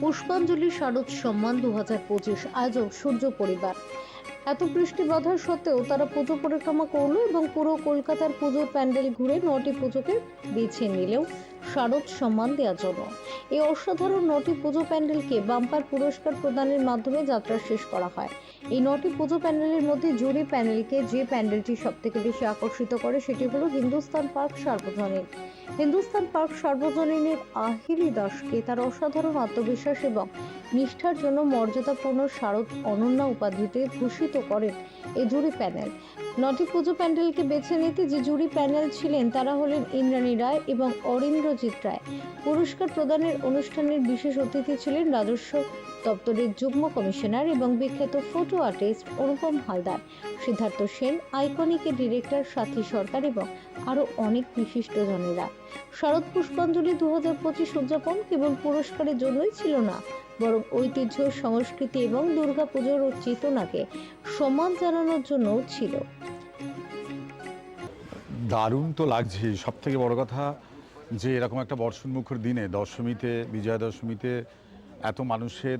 পুষ্পাঞ্জলি শারদ সম্মান দু হাজার পঁচিশ আয়োজক সূর্য পরিবার। এত বৃষ্টি বাধা সত্ত্বেও তারা পুজো পরিক্রমা করল এবং পুরো কলকাতার পুজোর প্যান্ডেল ঘুরে নটি পুজোকে বেছে নিলেও শারদ সম্মান দেওয়ার জন্য। এই অসাধারণ নটি পুজো প্যান্ডেলকে বাম্পার পুরস্কার প্রদানের মাধ্যমে যাত্রা শেষ করা হয়। এই নটি পুজো প্যান্ডেলের মধ্যে জুরি প্যান্ডেলকে যে প্যান্ডেলটি সব থেকে বেশি আকর্ষিত করে সেটি হলো হিন্দুস্তান পার্ক সার্বজনীন। হিন্দুস্তান পার্ক সার্বজনীনের আহিরি দাসকে তার অসাধারণ আত্মবিশ্বাস এবং নিষ্ঠার জন্য মর্যাদাপূর্ণ শারদ অনন্যা উপাধিতে ভূষিত করেন এই জুরি প্যানেল। নটি পুজো প্যান্ডেলকে বেছে নিতে যে জুরি প্যানেল ছিলেন তারা হলেন ইন্দ্রাণী রায় এবং অরিন্দ্রজিৎ রায়। পুরস্কার প্রদানের অনুষ্ঠানের বিশেষ অতিথি ছিলেন রাজস্ব দপ্তরের যুগ্ম কমিশনার এবং বিখ্যাত ফটো আর্টিস্ট অনুপম হালদার, সিদ্ধার্থ সেন আইকনিকের ডিরেক্টর সাথী সরকার এবং আরও অনেক বিশিষ্টজনেরা শরৎ পুষ্পাঞ্জলি দু হাজার পঁচিশ উদযাপন কেবল পুরস্কারের জন্যই ছিল না বরং ঐতিহ্য, সংস্কৃতি এবং দুর্গাপুজোর চেতনাকে সম্মান জানানোর জন্য ছিল। দারুণ তো লাগছে। সব থেকে বড় কথা যে এরকম একটা বর্ষণমুখর দিনে দশমীতে বিজয়া দশমীতে এত মানুষের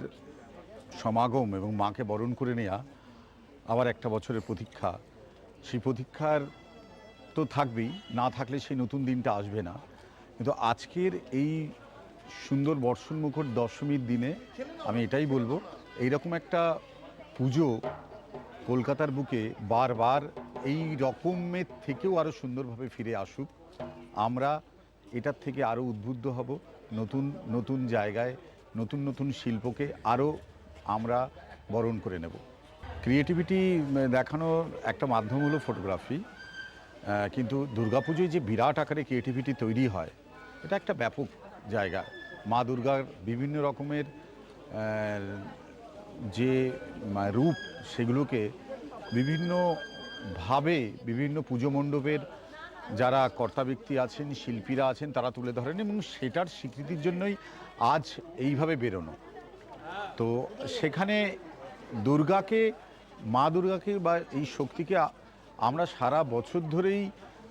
সমাগম এবং মাকে বরণ করে নেওয়া আবার একটা বছরের প্রতীক্ষা। সেই প্রতীক্ষার তো থাকবেই, না থাকলে সেই নতুন দিনটা আসবে না। কিন্তু আজকের এই সুন্দর বর্ষণমুখর দশমীর দিনে আমি এটাই বলব, এইরকম একটা পুজো কলকাতার বুকে বারবার এই রকমের থেকেও আরও সুন্দরভাবে ফিরে আসুক। আমরা এটার থেকে আরও উদ্বুদ্ধ হব, নতুন নতুন জায়গায়, নতুন নতুন শিল্পকে আরও আমরা বরণ করে নেব। ক্রিয়েটিভিটি দেখানোর একটা মাধ্যম হলো ফটোগ্রাফি কিন্তু দুর্গাপুজোয় যে বিরাট আকারে ক্রিয়েটিভিটি তৈরি হয়, এটা একটা ব্যাপক জায়গা। মা দুর্গার বিভিন্ন রকমের যে রূপ সেগুলোকে বিভিন্নভাবে বিভিন্ন পুজো মণ্ডপের যারা কর্তা ব্যক্তি আছেন, শিল্পীরা আছেন, তারা তুলে ধরেন এবং সেটার স্বীকৃতির জন্যই আজ এইভাবে বেরোনো। তো সেখানে দুর্গাকে, মা দুর্গাকে বা এই শক্তিকে আমরা সারা বছর ধরেই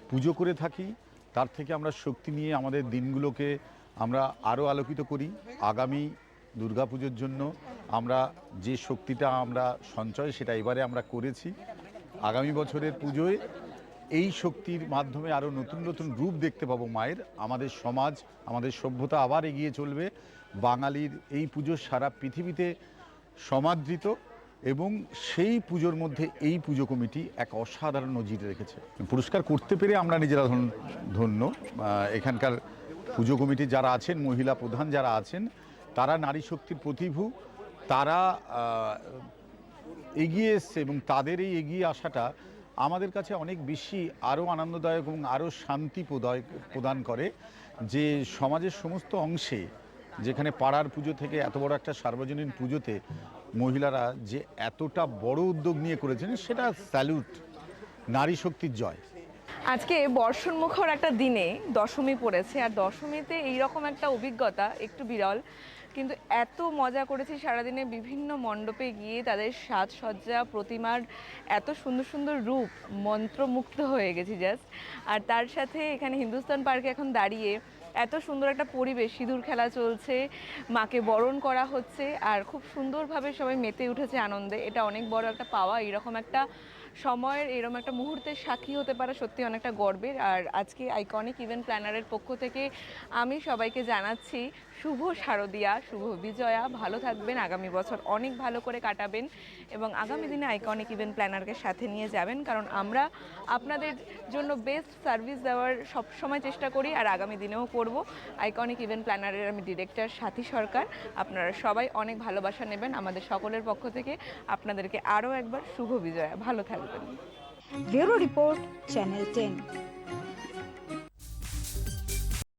পুজো করে থাকি। তার থেকে আমরা শক্তি নিয়ে আমাদের দিনগুলোকে আমরা আরও আলোকিত করি। আগামী দুর্গাপুজোর জন্য আমরা যে শক্তিটা আমরা সঞ্চয় সেটা এবারে আমরা করেছি। আগামী বছরের পুজোয় এই শক্তির মাধ্যমে আরও নতুন নতুন রূপ দেখতে পাবো মায়ের। আমাদের সমাজ, আমাদের সভ্যতা আবার এগিয়ে চলবে। বাঙালির এই পুজো সারা পৃথিবীতে সমাদৃত এবং সেই পুজোর মধ্যে এই পুজো কমিটি এক অসাধারণ নজির রেখেছে। পুরস্কার করতে পেরে আমরা নিজেরা ধন- ধন্য। এখানকার পুজো কমিটি যারা আছেন, মহিলা প্রধান যারা আছেন, তারা নারী শক্তির প্রতিভু, তারা এগিয়ে এসছে এবং তাদের এই এগিয়ে আসাটা আমাদের কাছে অনেক বেশি আরও আনন্দদায়ক এবং আরও শান্তি প্রদায়ক প্রদান করে যে সমাজের সমস্ত অংশে যেখানে পাড়ার পুজো থেকে এত বড় একটা সার্বজনীন পুজোতে মহিলারা যে এতটা বড় উদ্যোগ নিয়ে করেছেন, সেটা স্যালুট নারী শক্তির জয়। আজকে বর্ষণমুখর একটা দিনে দশমী পড়েছে, আর দশমীতে এইরকম একটা অভিজ্ঞতা, একটু বিরল, কিন্তু এত মজা করেছি সারাদিনে বিভিন্ন মণ্ডপে গিয়ে তাদের সাজসজ্জা, প্রতিমার এত সুন্দর সুন্দর রূপ, মন্ত্রমুগ্ধ হয়ে গেছি জাস্ট আর তার সাথে এখানে হিন্দুস্তান পার্কে এখন দাঁড়িয়ে এত সুন্দর একটা পরিবেশ, সিঁদুর খেলা চলছে, মাকে বরণ করা হচ্ছে, আর খুব সুন্দরভাবে সবাই মেতে উঠেছে আনন্দে। এটা অনেক বড় একটা পাওয়া এরকম একটা সময়ের এরকম একটা মুহূর্তের সাক্ষী হতে পারা সত্যি অনেকটা গর্বের। আর আজকে আইকনিক ইভেন্ট প্ল্যানারের পক্ষ থেকে আমি সবাইকে জানাচ্ছি, শুভ শারদিয়া, শুভ বিজয়া। ভালো থাকবেন, আগামী বছর অনেক ভালো করে কাটাবেন এবং আগামী দিনে আইকনিক ইভেন্ট প্ল্যানারকে সাথে নিয়ে যাবেন। কারণ আমরা আপনাদের জন্য বেস্ট সার্ভিস দেওয়ার সব সময় চেষ্টা করি আর আগামী দিনেও করব। আইকনিক ইভেন্ট প্ল্যানারের আমি ডিরেক্টর সাথী সরকার। আপনারা সবাই অনেক ভালোবাসা নেবেন আমাদের সকলের পক্ষ থেকে। আপনাদেরকে আরও একবার শুভ বিজয়া। ভালো থাকবেন। શરૂ કરી બ્યુરો રિપોર્ટ ચેનલ ટેન.